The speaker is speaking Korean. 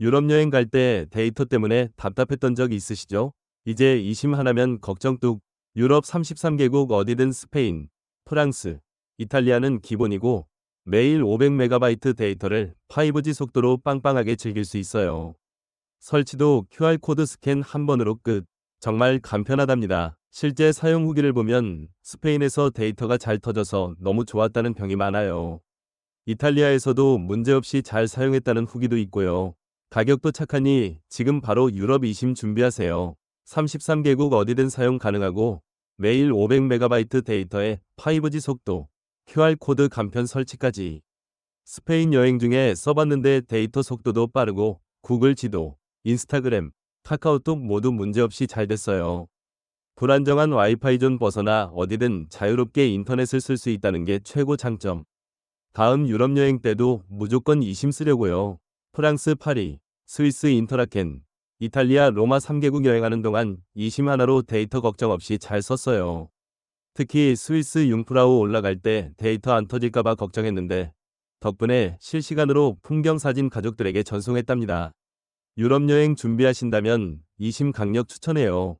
유럽 여행 갈 때 데이터 때문에 답답했던 적 있으시죠? 이제 이심 하나면 걱정 뚝. 유럽 33개국 어디든 스페인, 프랑스, 이탈리아는 기본이고 매일 500MB 데이터를 5G 속도로 빵빵하게 즐길 수 있어요. 설치도 QR코드 스캔 한 번으로 끝. 정말 간편하답니다. 실제 사용 후기를 보면 스페인에서 데이터가 잘 터져서 너무 좋았다는 평이 많아요. 이탈리아에서도 문제없이 잘 사용했다는 후기도 있고요. 가격도 착하니 지금 바로 유럽 이심 준비하세요. 33개국 어디든 사용 가능하고 매일 500MB 데이터에 5G 속도, QR코드 간편 설치까지. 스페인 여행 중에 써봤는데 데이터 속도도 빠르고 구글 지도, 인스타그램, 카카오톡 모두 문제없이 잘 됐어요. 불안정한 와이파이 존 벗어나 어디든 자유롭게 인터넷을 쓸 수 있다는 게 최고 장점. 다음 유럽 여행 때도 무조건 이심 쓰려고요. 프랑스 파리, 스위스 인터라켄, 이탈리아 로마 3개국 여행하는 동안 이심 하나로 데이터 걱정 없이 잘 썼어요. 특히 스위스 융프라우 올라갈 때 데이터 안 터질까봐 걱정했는데 덕분에 실시간으로 풍경 사진 가족들에게 전송했답니다. 유럽 여행 준비하신다면 이심 강력 추천해요.